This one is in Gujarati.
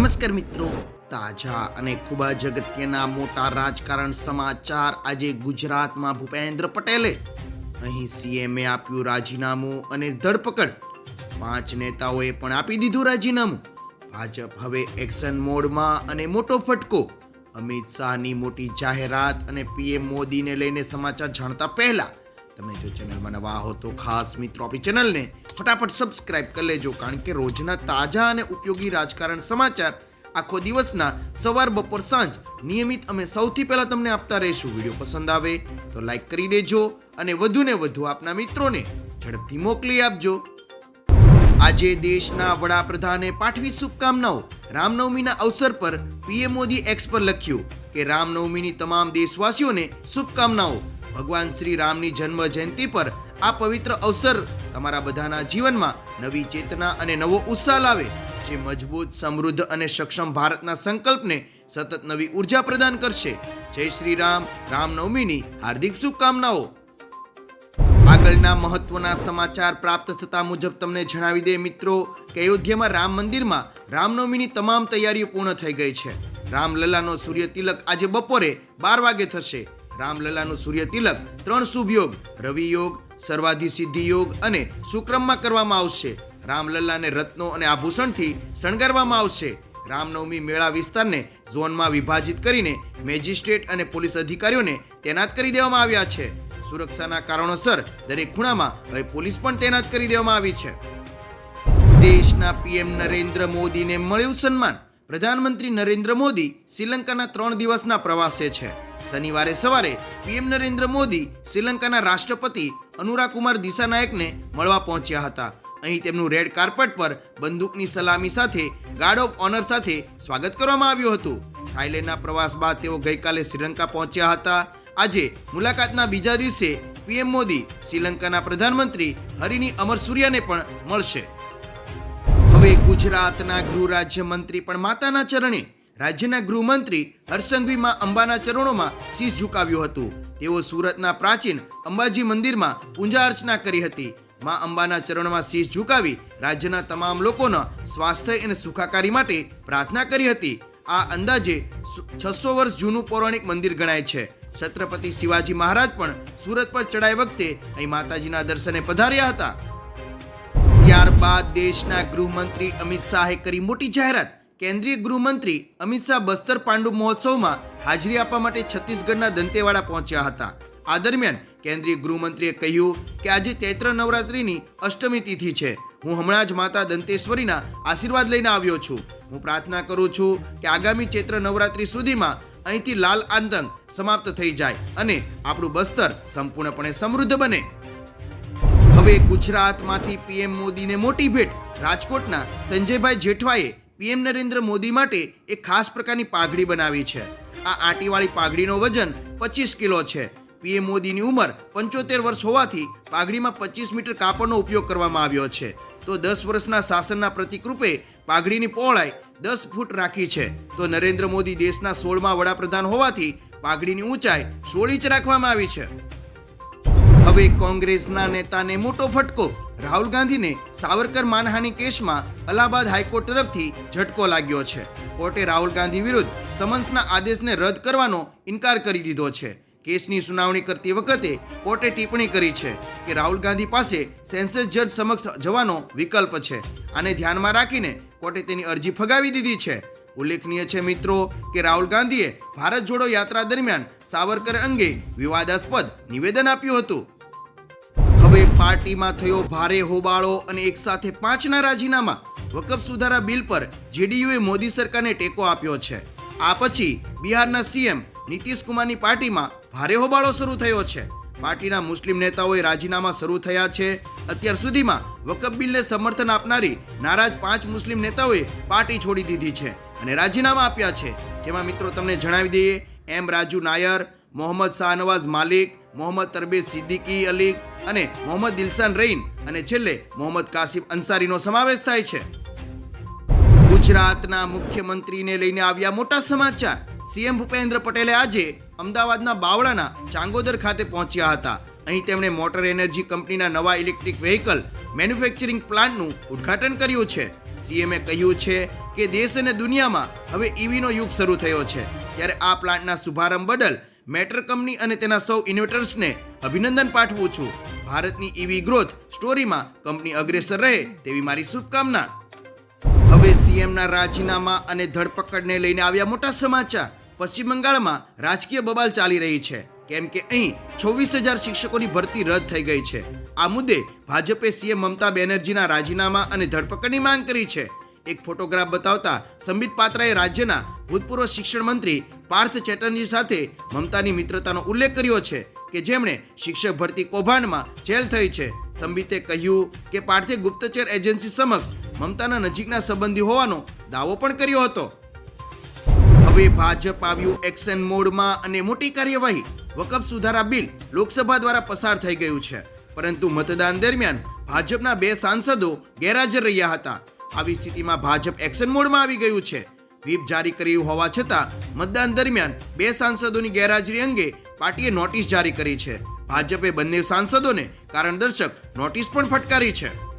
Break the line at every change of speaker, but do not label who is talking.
નમસ્કાર મિત્રો. તાજા અને ખૂબ જ અગત્યના મોટા રાજકારણ સમાચાર આજે ગુજરાતમાં ભૂપેન્દ્ર પટેલે. અહીં સીએમએ આપ્યું રાજીનામું અને ધરપકડ. પાંચ નેતાઓએ પણ આપી દીધું રાજીનામું. ભાજપ હવે એક્શન મોડમાં અને મોટો ફટકો. અમિત શાહની મોટી જાહેરાત અને પીએમ મોદીને લઈને સમાચાર જાણતા પહેલા તમે જો ચેનલમાં નવા હો તો ખાસ મિત્રો આપણી ચેનલને ફટાફટ સબસ્ક્રાઇબ કરી લેજો, કારણ કે રોજના તાજા અને ઉપયોગી રાજકારણ સમાચાર આખો દિવસના સવાર બપોર સાંજ નિયમિત અમે સૌથી પહેલા તમને આપતા રહીશું. વીડિયો પસંદ આવે તો લાઈક કરી દેજો અને વધુને વધુ આપના મિત્રોને ઝડપથી મોકલી આપજો. આજે દેશના વડાપ્રધાને પાઠવી શુભકામનાઓ. રામનવમીના અવસર પર પીએમ મોદી એક્સ પર લખ્યું કે, રામનવમીની તમામ દેશવાસીઓને શુભકામનાઓ. ભગવાન શ્રી રામની જન્મ જયંતિ પર આ પવિત્ર અવસર તમારા બધાના જીવનમાં નવી ચેતના અને નવો ઉત્સાહ લાવે, જે મજબૂત, સમૃદ્ધ અને સક્ષમ ભારતના સંકલ્પને સતત નવી ઊર્જા પ્રદાન કરશે. જય શ્રી રામ રામનવમીની હાર્દિક શુભકામનાઓ. આગળના મહત્વના સમાચાર પ્રાપ્ત થતા મુજબ તમને જણાવી દે મિત્રો કે અયોધ્યામાં રામ મંદિરમાં રામનવમીની તમામ તૈયારીઓ પૂર્ણ થઈ ગઈ છે. રામલલ્લાનો સૂર્ય તિલક આજે બપોરે બાર વાગે થશે. રામલલ્લાનું સૂર્ય તિલક, ત્રણ શુભ યોગ, રવિ યોગ, સર્વાધિ સિદ્ધિ યોગ અને શુક્રમમાં કરવામાં આવશે. રામલલ્લાને રત્નો અને આભૂષણથી શણગારવામાં આવશે. રામનવમી મેળા વિસ્તારને ઝોનમાં વિભાજિત કરીને મેજિસ્ટ્રેટ અને પોલીસ અધિકારીઓને તૈનાત કરી દેવામાં આવ્યા છે. સુરક્ષાના કારણોસર દરેક ખૂણામાં હવે પોલીસ પણ તૈનાત કરી દેવામાં આવી છે. દેશના પીએમ નરેન્દ્ર મોદીને મળ્યું સન્માન પ્રધાનમંત્રી નરેન્દ્ર મોદી શ્રીલંકાના ત્રણ દિવસના પ્રવાસે છે. શનિવારે સવારે પીએમ નરેન્દ્ર મોદી શ્રીલંકાના રાષ્ટ્રપતિ અનુરાકુમાર દિસાનાયકને મળવા પહોંચ્યા હતા. અહીં તેમનું રેડ કાર્પેટ પર બંદૂકની સલામી સાથે ગાર્ડ ઓફ ઓનર સાથે સ્વાગત કરવામાં આવ્યું હતું. થાઈલેન્ડના પ્રવાસ બાદ તેઓ ગઈકાલે શ્રીલંકા પહોંચ્યા હતા. આજે મુલાકાતના બીજા દિવસે પીએમ મોદી શ્રીલંકાના પ્રધાનમંત્રી હરિની અમર સૂર્યાને પણ મળશે. ગુજરાતના ગૃહ રાજ્યમંત્રી પણ માતાના ચરણે રાજ્યના ગૃહમંત્રી હરસંઘવી માં અંબાના ચરણોમાં શીશ ઝુકાવ્યું હતું. તેઓ સુરતના પ્રાચીન અંબાજી મંદિરમાં પૂજા અર્ચના કરી હતી. માં અંબાના ચરણમાં શીશ ઝુકાવી રાજ્યના તમામ લોકોના સ્વાસ્થ્ય અને સુખાકારી માટે પ્રાર્થના કરી હતી. આ અંદાજે છસો વર્ષ જૂનું પૌરાણિક મંદિર ગણાય છે. છત્રપતિ શિવાજી મહારાજ પણ સુરત પર ચડાઈ વખતે અહીં માતાજીના દર્શને પધાર્યા હતા. ત્યારબાદ દેશના ગૃહમંત્રી અમિત શાહે કરી મોટી જાહેરાત. કેન્દ્રીય ગૃહમંત્રી અમિત શાહ બસ્તર પાંડુ મહોત્સવમાં હાજરી આપવા માટે છત્તીસગઢના દંતેવાડા પહોંચ્યા હતા. આ દરમિયાન કેન્દ્રીય ગૃહમંત્રીએ કહ્યું કે આજે ચૈત્ર નવરાત્રિની અષ્ટમી તિથિ છે. હું હમણાં જ માતા દંતેશ્વરીના આશીર્વાદ લઈને આવ્યો છું. હું પ્રાર્થના કરું છું કે આગામી ચૈત્ર નવરાત્રિ સુધીમાં અહીંથી લાલ આતંક સમાપ્ત થઈ જાય અને આપણું બસ્તર સંપૂર્ણપણે સમૃદ્ધ બને. હવે ગુજરાતમાંથી પીએમ મોદીને મોટી ભેટ. રાજકોટના સંજયભાઈ જેઠવાએ પીએમ નરેન્દ્ર મોદી માટે એક ખાસ પ્રકારની પાઘડી બનાવી છે. આ આંટીવાળી પાઘડીનો વજન પચીસ કિલો છે. પીએમ મોદીની ઉંમર પંચોતેર વર્ષ હોવાથી પાઘડીમાં પચીસ મીટર કાપડનો ઉપયોગ કરવામાં આવ્યો છે. તો દસ વર્ષના શાસનના પ્રતિકરૂપે પાઘડીની પહોળાઈ દસ ફૂટ રાખી છે. તો નરેન્દ્ર મોદી દેશના સોળમા વડાપ્રધાન હોવાથી પાઘડીની ઊંચાઈ સોળ ઇંચ રાખવામાં આવી છે. હવે કોંગ્રેસના નેતાને મોટો ફટકો. રાહુલ ગાંધીને સાવરકર માનહાનિ કેસમાં અલ્હાબાદ હાઈકોર્ટ તરફથી ઝટકો લાગ્યો છે. કોર્ટે રાહુલ ગાંધી વિરુદ્ધ સમન્સના આદેશને રદ કરવાનો ઇનકાર કરી દીધો છે. કેસની સુનાવણી કરતી વખતે કોર્ટે ટિપ્પણી કરી છે કે રાહુલ ગાંધી પાસે સેન્સસ જજ સમક્ષ જવાનો વિકલ્પ છે. આને ધ્યાનમાં રાખીને કોર્ટે તેની અરજી ફગાવી દીધી છે. ઉલ્લેખનીય છે મિત્રો કે રાહુલ ગાંધીએ ભારત જોડો યાત્રા દરમિયાન સાવરકર અંગે વિવાદાસ્પદ નિવેદન આપ્યું હતું. પાર્ટીમાં થયો ભારે હોબાળો અને એકસાથે પાંચના રાજીનામા. વકફ સુધારા બિલ પર જેડીયુએ મોદી સરકારને ટેકો આપ્યો છે. આ પછી બિહારના સીએમ નીતિશ કુમારની પાર્ટીમાં ભારે હોબાળો શરૂ થયો છે. પાર્ટીના મુસ્લિમ નેતાઓએ રાજીનામા શરૂ થયા છે. અત્યાર સુધીમાં વકફ બિલને સમર્થન આપનારી નારાજ પાંચ મુસ્લિમ નેતાઓએ પાર્ટી છોડી દીધી છે અને રાજીનામા આપ્યા છે. જેમાં મિત્રો, તમને જણાવી દઈએ, એમ રાજુ નાયર, મોહમ્મદ શાહનવાઝ માલિક મોહમ્મદ તરબેજ સિદ્દીકી અલી અને મોહમ્મદ દિલસાન રઈન અને છેલ્લે મોહમ્મદ કાસિમ અંસારીનો સમાવેશ થાય છે. ગુજરાતના મુખ્યમંત્રીને લઈને આવ્યા મોટા સમાચાર. સીએમ ભૂપેન્દ્ર પટેલે આજે અમદાવાદના બાવળાના ચાંગોદર ખાતે પહોંચ્યા હતા. અહીં તેમણે મોટર એનર્જી કંપનીના નવા ઇલેક્ટ્રિક વ્હીકલ મેન્યુફેક્ચરિંગ પ્લાન્ટનું ઉદ્ઘાટન કર્યું છે. સીએમએ કહ્યું છે કે દેશ અને દુનિયામાં હવે ઈવીનો યુગ શરૂ થયો છે. ત્યારે આ પ્લાન્ટના શુભારંભ બદલ મેટર કંપની અને તેના સૌ ઇન્વેટર્સને અભિનંદન પાઠવું છું. ભારતની ઈવી ગ્રોથ સ્ટોરીમાં કંપની અગ્રેસર રહે તેવી મારી શુભકામના. હવે સીએમના રાજીનામા અને ધરપકડને લઈને આવ્યા મોટા સમાચાર. પશ્ચિમ બંગાળમાં રાજકીય બબાલ ચાલી રહી છે. કેમ કે અહીં છવ્વીસ હજાર શિક્ષકોની ભરતી રદ થઈ ગઈ છે. આ મુદ્દે ભાજપે સીએમ મમતા બેનર્જીના રાજીનામા અને ધરપકડની માંગ કરી છે. એક ફોટોગ્રાફ બતાવતા સંબિત પાત્રાએ રાજ્યના ભૂતપૂર્વ શિક્ષણ મંત્રી પાર્થ ચેટર્જી સાથે મમતાની મિત્રતાનો ઉલ્લેખ કર્યો છે કે જેમણે શિક્ષક ભરતી કૌભાંડમાં જેલ થઈ છે. સંબિતે કહ્યું કે પાર્થે ગુપ્તચર એજન્સી સમક્ષ મમતાના નજીકના સંબંધી હોવાનો દાવો પણ કર્યો હતો. હવે ભાજપ આવ્યું એક્શન મોડમાં અને મોટી કાર્યવાહી. વકફ સુધારા બિલ લોકસભા દ્વારા પસાર થઈ ગયું છે. પરંતુ મતદાન દરમિયાન ભાજપના બે સાંસદો ગેરહાજર રહ્યા હતા. આવી સ્થિતિમાં ભાજપ એક્શન મોડમાં આવી ગયું છે. વ્હીપ જારી કર્યું હોવા છતાં, મતદાન દરમિયાન બે સાંસદોની ગેરહાજરી અંગે પાર્ટીએ નોટિસ જારી કરી છે. ભાજપે બંને સાંસદોને કારણદર્શક નોટિસ પણ ફટકારી છે.